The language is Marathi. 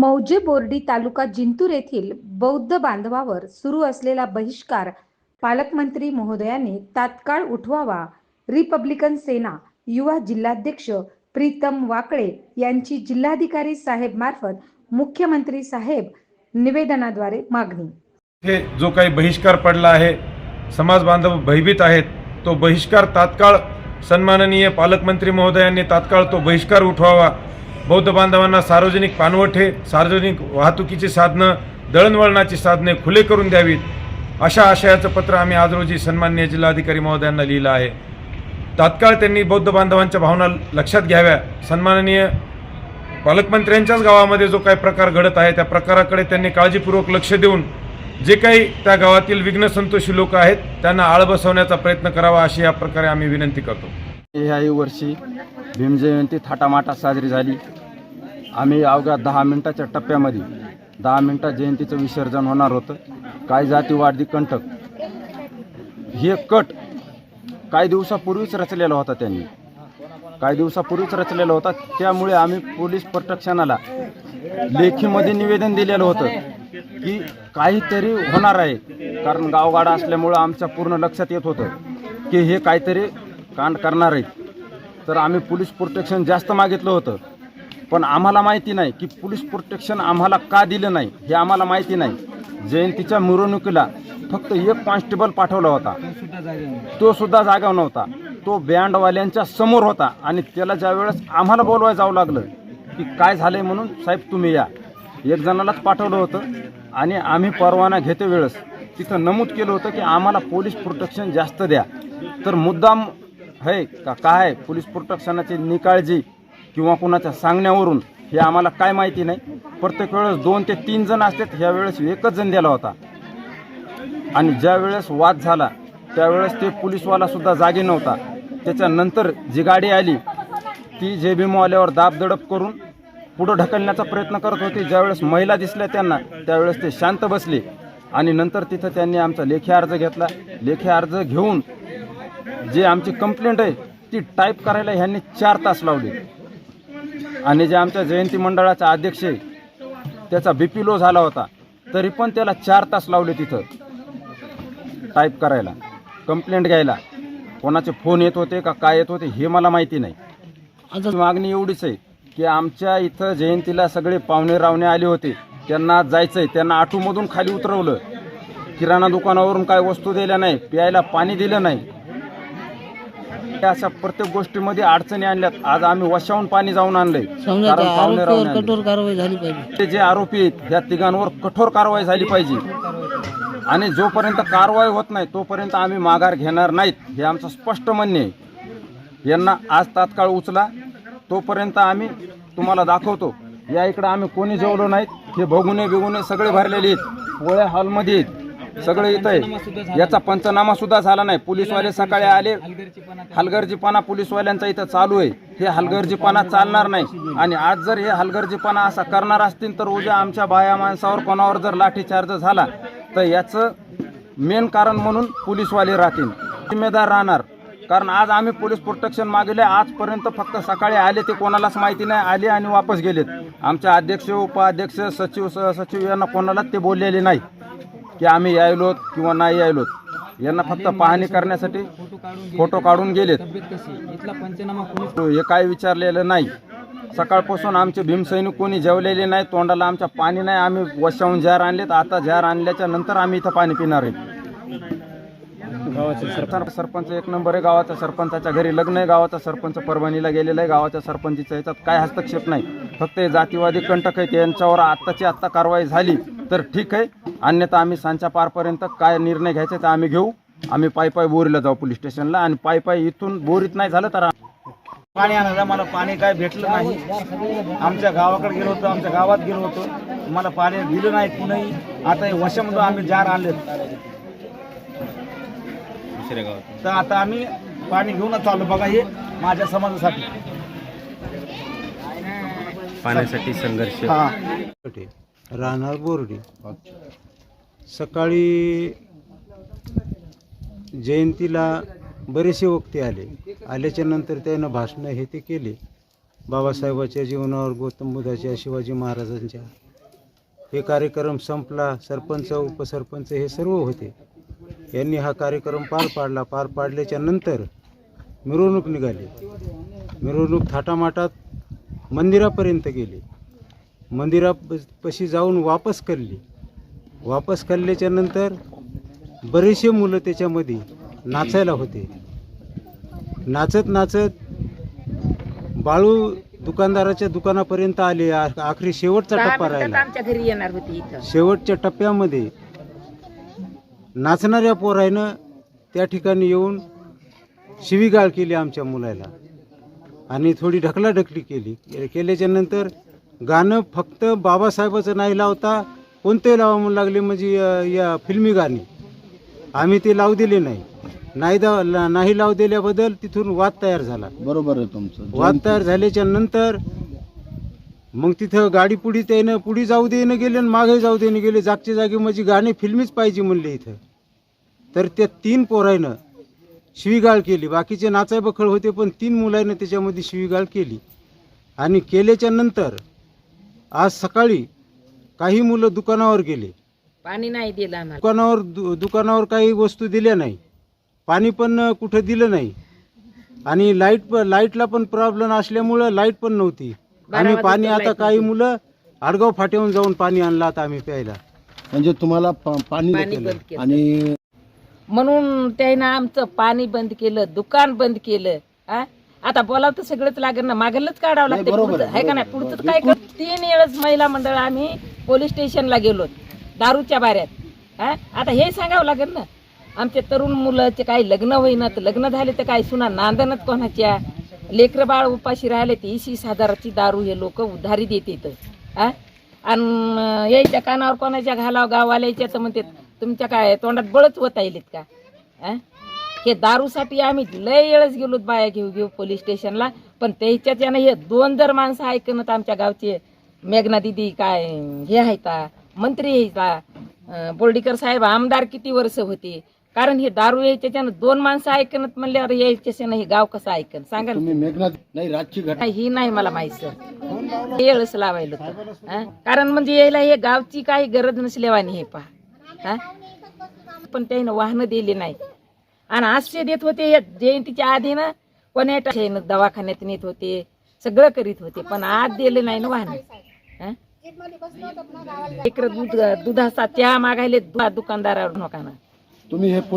मौजे बोर्डी तालुका जिंतूर येथील बौद्ध बांधवावर सुरू असलेला बहिष्कार पालकमंत्री महोदयांनी तात्काळ उठवावा. रिपब्लिकन सेना युवा जिल्हाध्यक्ष प्रीतम वाकळे यांची जिल्हाधिकारी साहेब मार्फत मुख्यमंत्री साहेब निवेदनाद्वारे मागणी. हे जो काही बहिष्कार पडला आहे समाज बांधव भयभीत आहेत तो बहिष्कार तात्काळ सन्माननीय पालकमंत्री महोदयांनी तात्काळ तो बहिष्कार उठवावा. बौद्ध बांधवांना सार्वजनिक पाणवठे सार्वजनिक वाहतुकीची साधनं दळणवळणाची साधने खुले करून द्यावीत अशा आशयाचं पत्र आम्ही आज रोजी सन्मान्य जिल्हाधिकारी महोदयांना लिहिलं आहे. तात्काळ त्यांनी बौद्ध बांधवांच्या भावना लक्षात घ्याव्या. सन्माननीय पालकमंत्र्यांच्याच गावामध्ये जो काही प्रकार घडत आहे त्या प्रकाराकडे त्यांनी काळजीपूर्वक लक्ष देऊन जे काही त्या गावातील विघ्न संतोषी लोक आहेत त्यांना आळ बसवण्याचा प्रयत्न करावा अशी या प्रकारे आम्ही विनंती करतो. ह्याही वर्षी भीमजयंती थाटामाटात साजरी झाली. आम्ही अवघ्या दहा मिनिटाच्या टप्प्यामध्ये दहा मिनिटात जयंतीचं विसर्जन होणार होतं. काही जातीवादी कंटक हे कट काही दिवसापूर्वीच रचलेला होता त्यांनी. काही दिवसापूर्वीच रचलेला होता. त्यामुळे आम्ही पोलीस प्रोटेक्शनाला लेखीमध्ये निवेदन दिलेलं होतं की काहीतरी होणार आहे. कारण गावगाडा असल्यामुळं आमच्या पूर्ण लक्षात येत होतं की हे काहीतरी कांड करणार आहेत तर आम्ही पोलीस प्रोटेक्शन जास्त मागितलं होतं. पण आम्हाला माहिती नाही की पोलीस प्रोटेक्शन आम्हाला का दिलं नाही हे आम्हाला माहिती नाही. जयंतीच्या मिरवणुकीला फक्त एक कॉन्स्टेबल पाठवला होता. तो सुद्धा जागा नव्हता. तो बँडवाल्यांच्या समोर होता आणि त्याला ज्या वेळेस आम्हाला बोलवायला जावं लागलं की काय झालंय म्हणून साहेब तुम्ही या. एक जणालाच पाठवलं होतं आणि आम्ही परवाना घेते वेळेस तिथं नमूद केलं होतं की आम्हाला पोलीस प्रोटेक्शन जास्त द्या. तर मुद्दाम आहे का काय पोलीस प्रोटेक्शनाची निकाळजी किंवा कुणाच्या सांगण्यावरून हे आम्हाला काय माहिती नाही. प्रत्येक वेळेस दोन ते तीन जण असतात ह्या वेळेस एकच जण दिला होता. आणि ज्या वेळेस वाद झाला त्यावेळेस ते पोलीसवाला जागे जागी नव्हता. त्याच्यानंतर जी गाडी आली ती जे भीमवाल्यावर दाबदडप करून पुढं ढकलण्याचा प्रयत्न करत होती. ज्यावेळेस महिला दिसल्या त्यांना त्यावेळेस ते शांत बसले. आणि नंतर तिथं त्यांनी आमचा लेखी अर्ज घेतला. लेखी अर्ज घेऊन जे आमची कंप्लेंट आहे ती टाईप करायला ह्यांनी चार तास लावले. आणि जे आमच्या जयंती मंडळाचा अध्यक्ष आहे त्याचा बी पी लो झाला होता तरी पण त्याला चार तास लावले तिथं. टाईप करायला. कंप्लेंट घ्यायला. कोणाचे फोन येत होते का काय येत होते हे मला माहिती नाही. आता मागणी एवढीच आहे की आमच्या इथं जयंतीला सगळे पाहुणे रावणे आले होते. त्यांना जायचं आहे त्यांना आटूमधून खाली उतरवलं. किराणा दुकानावरून काय वस्तू दिल्या नाही. प्यायला पाणी दिलं नाही. त्या अशा प्रत्येक गोष्टीमध्ये अडचणी आणल्यात. आज आम्ही वशावून पाणी जाऊन आणलंय. समजा कारण त्या पाहुणे आरोपीवर रावणे कठोर आणले. कारवाई झाली पाहिजे. ते जे आरोपी आहेत या तिघांवर कठोर कारवाई झाली पाहिजे. आणि जोपर्यंत कारवाई होत नाही तोपर्यंत आम्ही माघार घेणार नाहीत हे आमचं स्पष्ट म्हणणे आहे. यांना आज तात्काळ उचला तोपर्यंत आम्ही तुम्हाला दाखवतो. या इकडं आम्ही कोणी जेवलो नाहीत हे भगुने बिगुने सगळे भरलेले आहेत. पोळ्या हॉलमध्ये आहेत. सगळे इथं आहे. याचा पंचनामा सुद्धा झाला नाही. पोलीसवाले सकाळी आले. हलगर्जीपणा पोलीसवाल्यांचा इथं चालू आहे. हे हलगर्जीपणा चालणार नाही. आणि आज जर हे हलगर्जीपणा असा करणार असतील तर उद्या आमच्या बाया माणसावर कोणावर जर लाठीचार्ज झाला तर याचं मेन कारण म्हणून पोलीसवाले राहतील. जिम्मेदार राहणार. कारण आज आम्ही पोलीस प्रोटेक्शन मागले आजपर्यंत फक्त सकाळी आले ते कोणालाच माहिती नाही. आले आणि वापस गेलेत. आमच्या अध्यक्ष उपाध्यक्ष सचिव सहसचिव यांना कोणालाच ते बोललेले नाही. की आम्ही यायलोत किंवा नाही यायलोत यांना फक्त पाहणी करण्यासाठी फोटो काढून गेलेत. हे काय विचारलेलं नाही. सकाळपासून आमचे भीमसैनिक कोणी जेवलेले नाही तोंडाला आमच्या पाणी नाही आम्ही वशाहून जार आणलेत. आता जार आणल्याच्या नंतर आम्ही इथं पाणी पिणार आहे. सर- सरपंच एक नंबर आहे गावाचा. सरपंचाच्या घरी लग्न आहे. गावाचा सरपंच परभणीला गेलेला आहे. गावाच्या सरपंचीच्या याच्यात काय हस्तक्षेप नाही. फक्त हे जातीवादी कंटक आहे त्यांच्यावर आत्ताची आत्ता कारवाई झाली तर ठीक आहे. अन्यथा आम्ही सांच्या पारपर्यंत काय निर्णय घ्यायचे ते आम्ही घेऊ. आम्ही पायी पायी बोरीला जाऊ पोलीस स्टेशनला आणि पायी पायी इथून बोरीत नाही झालं तर पाणी आणायला मला पाणी काय भेटलं नाही. आमच्या गावाकडे गेलो होतो आमच्या गावात गेलो होतो. मला पाणी दिलं नाही कुणीही. आता हे वशामधून आम्ही जार आणले तर आता आम्ही पाणी घेऊनच चाललो. बघा हे माझ्या समाजासाठी. पाण्यासाठी संघर्ष. हा. राहणार बोर्डी. सकाळी जयंतीला बरेचसे वक्ते आले. आल्याच्यानंतर त्यानं भाषणं हे ते केले. बाबासाहेबाच्या जीवनावर गौतम बुद्धाच्या शिवाजी महाराजांच्या. हे कार्यक्रम संपला. सरपंच उपसरपंच हे सर्व होते. यांनी हा कार्यक्रम पार पाडला. पार पाडल्याच्या नंतर मिरवणूक निघाली. मिरवणूक थाटामाटात मंदिरापर्यंत गेली. मंदिरापशी जाऊन वापस करली वापस करल्याच्या नंतर बरेचसे मुलं त्याच्यामध्ये नाचायला होते. नाचत नाचत बाळू दुकानदाराच्या दुकानापर्यंत आले. आ- आखरी शेवटचा टप्पा राहिला. आमच्या घरी येणार होती इथं. शेवटच्या टप्प्यामध्ये नाचणाऱ्या पोरायनं त्या ठिकाणी येऊन शिवीगाळ केली आमच्या मुलाला. आणि थोडी ढकलाढकली केली. केल्याच्यानंतर गाणं फक्त बाबासाहेबाचं नाही लावता कोणते लावा म्हणून लागले म्हणजे या फिल्मी गाणी आम्ही ते लावू दिले नाही. नाही दा ला- नाही लावू दिल्याबद्दल तिथून वाद तयार झाला. बरोबर आहे तुमचं. वाद तयार झाल्याच्यानंतर मग तिथं गाडी पुढी त्यानं पुढी जाऊ देणं गेले आणि मागे जाऊ देणं गेले. जागच्या जागी म्हणजे गाणे फिल्मीच पाहिजे म्हणले इथं. तर त्या तीन पोरायनं शिवीगाळ केली. बाकीचे नाचाय बखळ होते पण तीन मुलांना त्याच्यामध्ये शिवीगाळ केली. आणि केल्याच्यानंतर आज सकाळी काही मुलं दुकानावर गेले. पाणी नाही दिलं आम्हाला. दुकानावर दु दुकानावर काही वस्तू दिल्या नाही. पाणी पण अ, कुठं दिलं नाही. आणि लाइट प लाईटला पण प्रॉब्लेम असल्यामुळं लाइट पण नव्हती. आम्ही वाजता पाणी आता light काही मुलं आडगाव फाट्याहून जाऊन पाणी आणलं आता आम्ही प्यायला. म्हणजे तुम्हाला प- पाणी पाणी बंद केलं. आणि म्हणून त्यानं आमचं पाणी बंद केलं दुकान बंद केलं हा आता बोलावं तर सगळंच लागेल ना. मागलच काढावं लागतं बरोबर पुढचं, आहे, आहे का नाही? बरोबर आहे. पुढचं काय कर? तीन वेळेस महिला मंडळ आम्ही पोलीस स्टेशनला गेलो. दारूच्या बाऱ्यात. हा? आता हे सांगावं लागेल ना. आमच्या तरुण मुलाचे काही लग्न होईना तर लग्न झाले तर काय सुना नांदनच कोणाच्या? लेकरं बाळ उपाशी राहिले ते वीस हजाराची दारू हे लोक उधारी देते आ आणि यायच्या कानावर कोणाच्या घालाव गाववाल्याच्या तर म्हणते तुमच्या काय तोंडात बळच होत येईल का? आ हे दारूसाठी आम्ही लय वेळच गेलो बाया घेऊ घेऊ पोलीस स्टेशनला. पण त्याच्यात यानं हे दोन जर माणसं ऐकणं आमच्या गावचे मेघना दिदी काय हे आहेत मंत्री आहेत बोर्डीकर साहेब आमदार किती वर्ष होते? कारण हे दारू यायच्यानं दोन माणसं ऐकणत म्हणल्यावर यायच्यानं हे गाव कसं ऐकन? सांगा नाही रातची घटना ही नाही मला माहीत सर. वेळच लावायला होतं. कारण म्हणजे यायला हे गावची काही गरज नसल्यावानी हे पहा? पण त्यानं वाहनं दिली नाही. आणि आश्रय देत होते या जयंतीच्या आधी ना टाईनं दवाखान्यात नेत होते सगळं करीत होते पण आज दिले नाही ना वाहन. हा? इकडं दूध दुधाचा चहा मागायले दुकानदारावर नका ना तुम्ही हे पोलीस